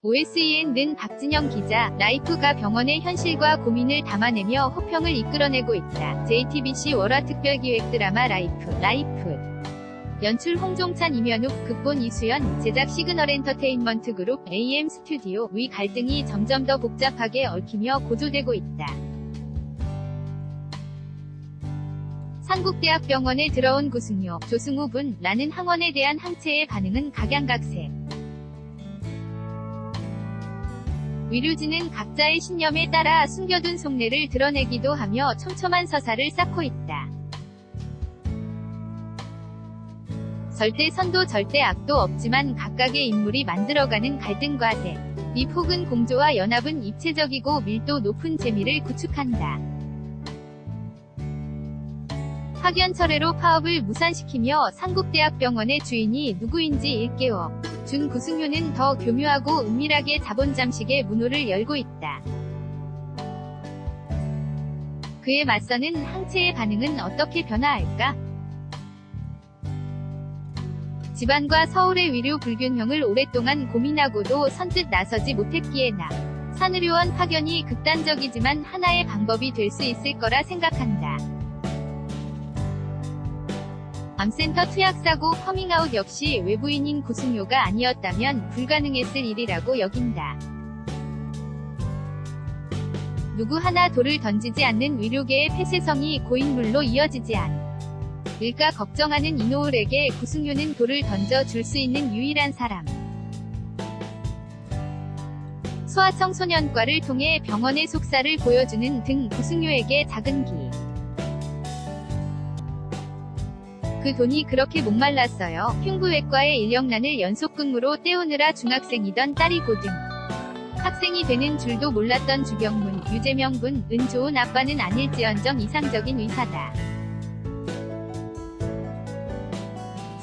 OSEN는 박진영 기자, 라이프가 병원의 현실과 고민을 담아내며 호평을 이끌어내고 있다. JTBC 월화 특별기획 드라마 라이프, 라이프. 연출 홍종찬 이면욱, 극본 이수연, 제작 시그널 엔터테인먼트 그룹 AM 스튜디오 위 갈등이 점점 더 복잡하게 얽히며 고조되고 있다. 상국대학병원에 들어온 구승효, 조승우 분, 라는 항원에 대한 항체의 반응은 각양각색. 위류진은 각자의 신념에 따라 숨겨둔 속내를 드러내기도 하며 촘촘한 서사를 쌓고 있다. 절대 선도 절대 악도 없지만 각각의 인물이 만들어가는 갈등과 대, 립 혹은 공조와 연합은 입체적이고 밀도 높은 재미를 구축한다. 파견철회로 파업을 무산시키며 상국대학병원의 주인이 누구인지 일깨워 준 구승효는 더 교묘하고 은밀하게 자본 잠식의 문호를 열고 있다. 그에 맞서는 항체의 반응은 어떻게 변화할까? 집안과 서울의 위류 불균형을 오랫동안 고민하고도 선뜻 나서지 못했기에 나. 산의료원 파견이 극단적이지만 하나의 방법이 될 수 있을 거라 생각한다. 암센터 투약사고 커밍아웃 역시 외부인인 구승효가 아니었다면 불가능했을 일이라고 여긴다. 누구 하나 돌을 던지지 않는 위료계의 폐쇄성이 고인물로 이어지지 않. 일까 걱정하는 이노을에게 구승효는 돌을 던져 줄 수 있는 유일한 사람. 소아청소년과를 통해 병원의 속사를 보여주는 등 구승효에게 작은 기. 그 돈이 그렇게 목말랐어요. 흉부외과의 인력난을 연속 근무로 때우느라 중학생이던 딸이 고등. 학생이 되는 줄도 몰랐던 주경문, 유재명 군, 은 좋은 아빠는 아닐지언정 이상적인 의사다.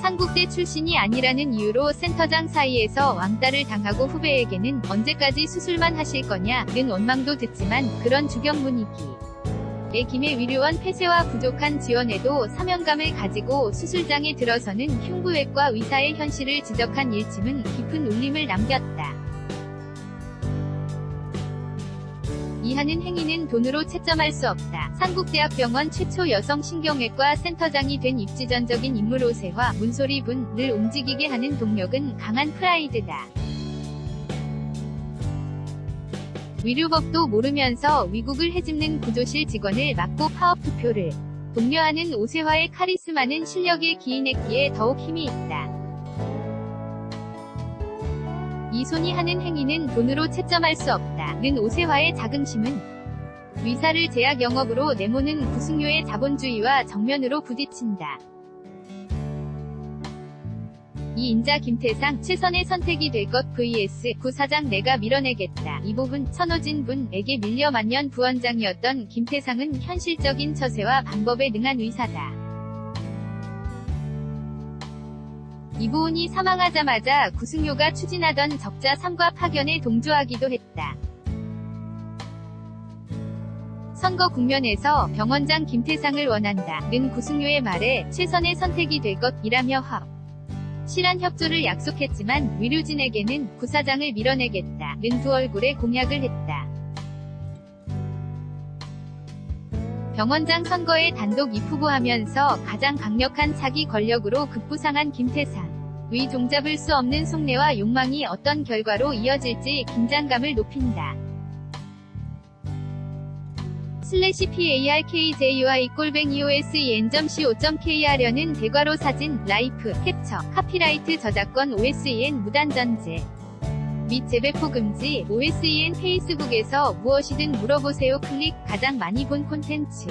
상국대 출신이 아니라는 이유로 센터장 사이에서 왕따를 당하고 후배에게는 언제까지 수술만 하실 거냐 는 원망도 듣지만 그런 주경문 이기. 내 김해 위료원 폐쇄와 부족한 지원에도 사명감을 가지고 수술장에 들어서는 흉부외과 의사의 현실을 지적한 일침은 깊은 울림을 남겼다. 이하는 행위는 돈으로 채점할 수 없다. 상국대학병원 최초 여성 신경외과 센터장이 된 입지전적인 인물 오세화, 문소리 분 을 움직이게 하는 동력은 강한 프라이드다. 위류법도 모르면서 위국을 해집는 구조실 직원을 막고 파업 투표를 독려하는 오세화의 카리스마는 실력에 기인했기에 더욱 힘이 있다. 이 손이 하는 행위는 돈으로 채점할 수 없다. 는 오세화의 자긍심은 위사를 제약 영업으로 내모는 구승효의 자본주의와 정면으로 부딪힌다. 이 인자 김태상 최선의 선택이 될 것 vs 구사장 내가 밀어내겠다. 이 부분 천호진 분에게 밀려 만년 부원장이었던 김태상은 현실적인 처세와 방법에 능한 의사다. 이보은이 사망하자마자 구승효가 추진하던 적자 3과 파견에 동조하기도 했다. 선거 국면에서 병원장 김태상을 원한다. 는 구승효의 말에 최선의 선택이 될 것이라며 합. 실한 협조를 약속했지만 위류진에게는 구사장을 밀어내겠다. 는 두 얼굴의 공약을 했다. 병원장 선거에 단독 입후보하면서 가장 강력한 차기 권력으로 급부상한 김태상. 위 종잡을 수 없는 속내와 욕망이 어떤 결과로 이어질지 긴장감을 높인다. 슬래시 PARKJUI 꼴뱅이 OSEN.co.KR려는 대괄호 사진, 라이프, 캡처, 카피라이트 저작권 OSEN 무단전제. 및 재배포 금지 OSEN 페이스북에서 무엇이든 물어보세요 클릭 가장 많이 본 콘텐츠